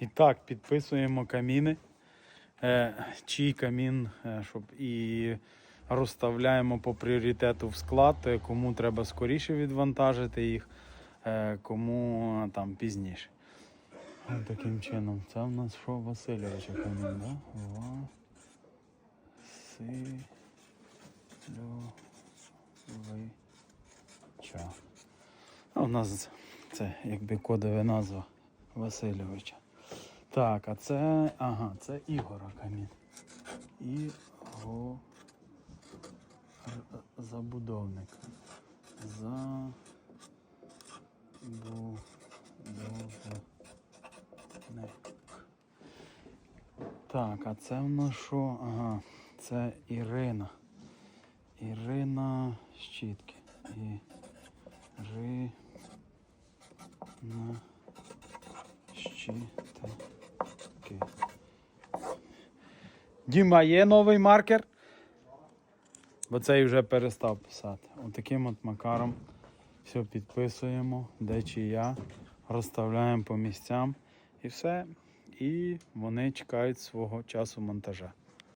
І так, підписуємо каміни. Е, чий камін, е, щоб і розставляємо по пріоритету в склад, е, кому треба скоріше відвантажити їх, кому там пізніше. Ось таким чином. Це в нас що Васильовича камін, да? Васильовича. А у нас це якби кодова назва Васильовича. Так, а це. Ага, це Ігора камін. Іго. Забудовник. За. Так, а це в нас що? Ага, це Ірина. Ірина Щітки. І Ри. Діма, є новий маркер? Бо цей вже перестав писати. Отаким от макаром все підписуємо, де чи я, розставляємо по місцям і все. І вони чекають свого часу монтажа.